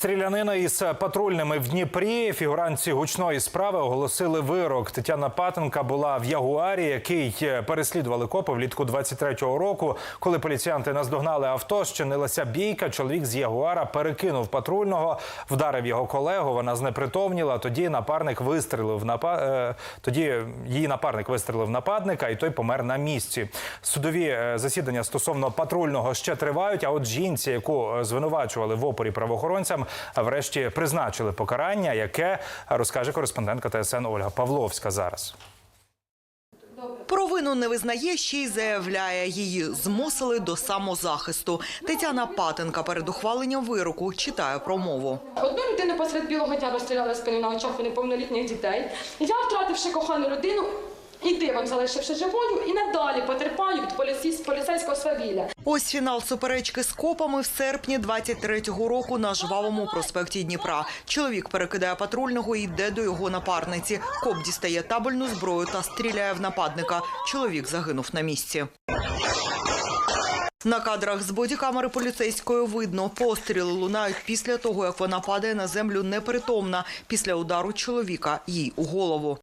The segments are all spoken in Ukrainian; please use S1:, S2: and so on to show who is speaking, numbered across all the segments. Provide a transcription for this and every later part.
S1: Стрілянина із патрульними в Дніпрі. Фігуранці гучної справи оголосили вирок. Тетяна Патенка була в Ягуарі, який переслідували копи влітку 23-го року. Коли поліціянти наздогнали авто, щинилася бійка. Чоловік з Ягуара перекинув патрульного, вдарив його колегу. Вона знепритомніла. Тоді напарник вистрелив в напа... е, Тоді її напарник вистрелив в нападника, і той помер на місці. Судові е, засідання стосовно патрульного ще тривають. А от жінці, яку е, звинувачували в опорі правоохоронцям, врешті призначили покарання, яке розкаже кореспондентка ТСН Ольга Павловська зараз.
S2: Провину не визнає, ще й заявляє, її змусили до самозахисту. Тетяна Патенка перед ухваленням вироку читає промову.
S3: Одну людину посеред білого дня розстріляли в спину на очах у неповнолітніх дітей. Я, втративши кохану людину, і дивом залишивши живою, і надалі потерпаю від поліцейського свавілля.
S2: Ось фінал суперечки з копами в серпні 23-го року на жвавому проспекті Дніпра. Чоловік перекидає патрульного і йде до його напарниці. Коп дістає табельну зброю та стріляє в нападника. Чоловік загинув на місці. На кадрах з бодікамери поліцейської видно, постріли лунають після того, як вона падає на землю непритомна після удару чоловіка їй у голову.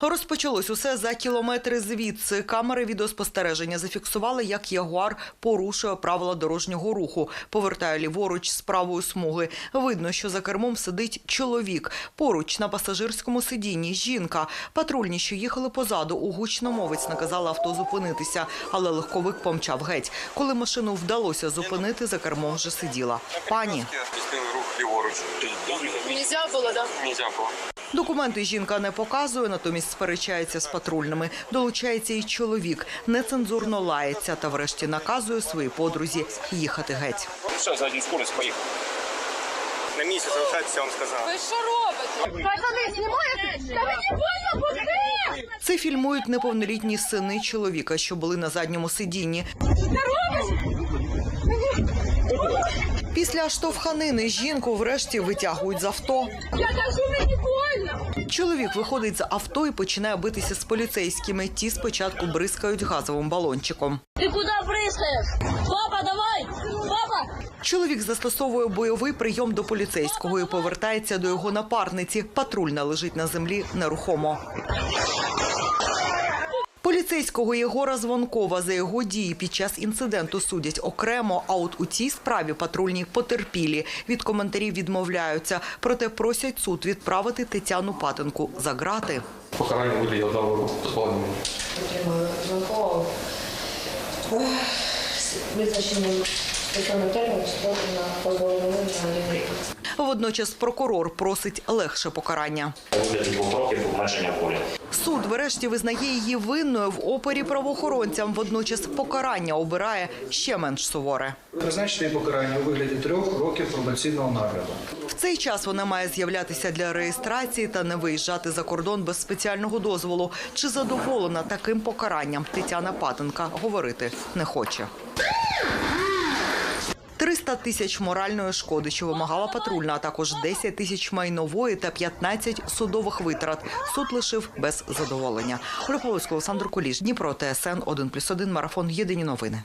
S2: Розпочалось усе за кілометри звідси. Камери відеоспостереження зафіксували, як Ягуар порушує правила дорожнього руху. Повертає ліворуч з правої смуги. Видно, що за кермом сидить чоловік. Поруч на пасажирському сидінні жінка. Патрульні, що їхали позаду, у гучномовець наказали авто зупинитися, але легковик помчав геть. Коли машину вдалося зупинити, за кермом вже сиділа пані.
S4: Рух ліворуч.
S3: Нельзя було, да?
S4: Нельзя було.
S2: Документи жінка не показує, натомість сперечається з патрульними. Долучається і чоловік, нецензурно лається та врешті наказує своїй подрузі їхати геть.
S4: Все, за один скорость поїхав. На місяць залишайтеся, вам сказав.
S3: Ви що робите? Пацани, знімаєте? Та мені больно, пусти!
S2: Це фільмують неповнолітні сини чоловіка, що були на задньому сидінні. Після штовханини жінку врешті витягують з авто.
S3: Я кажу, мені больно!
S2: Чоловік виходить з авто і починає битися з поліцейськими. Ті спочатку бризкають газовим балончиком.
S5: Ты куда прыскаешь? Папа, давай! Папа!
S2: Чоловік застосовує бойовий прийом до поліцейського і повертається до його напарниці. Патрульна лежить на землі нерухомо. Поліцейського Єгора Звонкова за його дії під час інциденту судять окремо. А от у цій справі патрульні потерпілі від коментарів відмовляються, проте просять суд відправити Тетяну Патенку за грати.
S4: Покарання вигляді одного дозволеного.
S6: Звонкова визначеним терміну на рік.
S2: Водночас прокурор просить легше покарання. Суд врешті визнає її винною в опері правоохоронцям. Водночас покарання обирає ще менш суворе.
S7: Призначити покарання у вигляді трьох років пробаційного нагляду.
S2: В цей час вона має з'являтися для реєстрації та не виїжджати за кордон без спеціального дозволу. Чи задоволена таким покаранням Тетяна Патенка говорити не хоче. 300 тисяч моральної шкоди, що вимагала патрульна, а також 10 тисяч майнової та 15 судових витрат. Суд лишив без задоволення. Олександр Куліш, Дніпро, ТСН 1+,1, Марафон. Єдині новини.